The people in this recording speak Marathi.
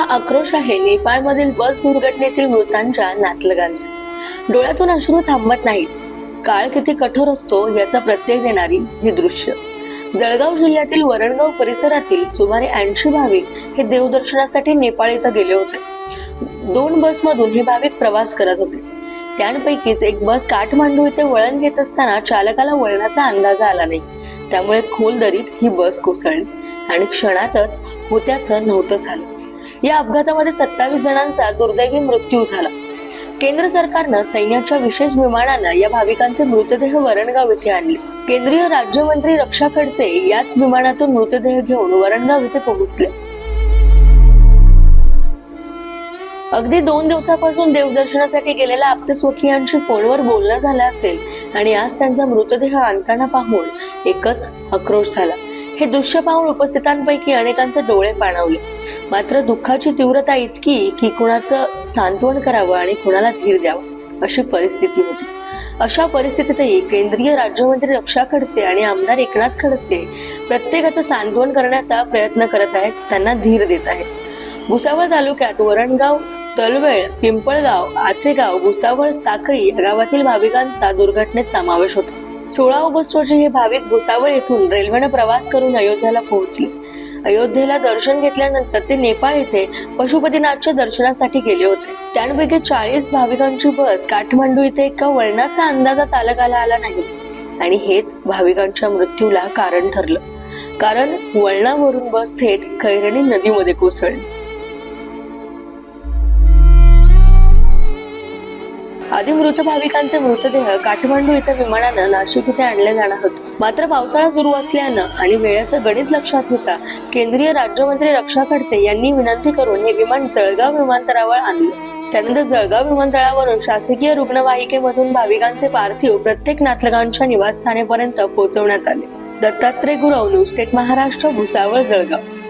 हा आक्रोश आहे. नेपाळमधील बस दुर्घटनेतील मृतांच्या नातलगांचा डोळ्यातून अश्रू थांबत नाहीत. काळ किती कठोर असतो याचा प्रत्यय देणारी ही दृश्य. जळगाव जिल्ह्यातील वरणगाव परिसरातील सुमारे ऐंशी भाविक हे देवदर्शनासाठी नेपाळ इथं गेले होते. दोन बसमधून हे भाविक प्रवास करत होते. त्यांपैकीच एक बस काठमांडू इथे वळण घेत असताना चालकाला वळणाचा अंदाज आला नाही. त्यामुळे खोल दरीत ही बस कोसळली आणि क्षणातच होत्याचं नव्हतं झालं. या अपघातामध्ये सत्तावीस जणांचा दुर्दैवी मृत्यू झाला. केंद्र सरकारनं सैन्याच्या विशेष विमानानं या भाविकांचे मृतदेह वरणगाव येथे आणले. केंद्रीय राज्यमंत्री रक्षा खडसे याच विमानातून मृतदेह घेऊन वरणगाव येथे पोहोचले. अगदी दोन दिवसापासून देवदर्शनासाठी गेलेल्या आप्तस्वकीयांशी फोनवर बोलणं झालं असेल आणि आज त्यांचा मृतदेह आणताना पाहून एकच आक्रोश झाला. हे दृश्य पाहून उपस्थितांपैकी अनेकांचे डोळे पाणावले. मात्र दुःखाची तीव्रता इतकी की कुणाचं सांत्वन करावं आणि कुणाला धीर द्यावा अशी परिस्थिती होती. अशा परिस्थितीतही केंद्रीय राज्यमंत्री रक्षा खडसे आणि आमदार एकनाथ खडसे प्रत्येकाचं सांत्वन करण्याचा प्रयत्न करत आहेत त्यांना धीर देत आहेत. भुसावळ तालुक्यात वरणगाव तलवेळ पिंपळगाव आचेगाव भुसावळ साखळी या गावातील भाविकांचा दुर्घटनेत समावेश होता. सोळा ऑगस्ट रोजी हे भाविक भुसावळ येथून रेल्वेने प्रवास करून अयोध्याला पोहोचले. अयोध्येला दर्शन घेतल्यानंतर ते नेपाळ येथे पशुपतीनाथच्या दर्शनासाठी गेले होते. त्यांपैकी चाळीस भाविकांची बस काठमांडू इथे एका वळणाचा अंदाजा चालकाला आला नाही. आणि हेच भाविकांच्या मृत्यूला कारण ठरलं. कारण वळणावरून बस थेट खैरणी नदीमध्ये कोसळली. आधी मृत भाविकांचे मृतदेह काठमांडू इथं विमानानं नाशिक इथे आणले जाणार होते. मात्र पावसाळा सुरू असल्यानं आणि वेळेचं गणित लक्षात होता केंद्रीय राज्यमंत्री रक्षा खडसे यांनी विनंती करून हे विमान जळगाव विमानतळावर आणले. त्यानंतर जळगाव विमानतळावरून शासकीय रुग्णवाहिकेमधून भाविकांचे पार्थिव प्रत्येक नातलगांच्या निवासस्थानेपर्यंत पोहोचवण्यात आले. Dattatray Gurav news state Maharashtra Bhusawal Jalgaon.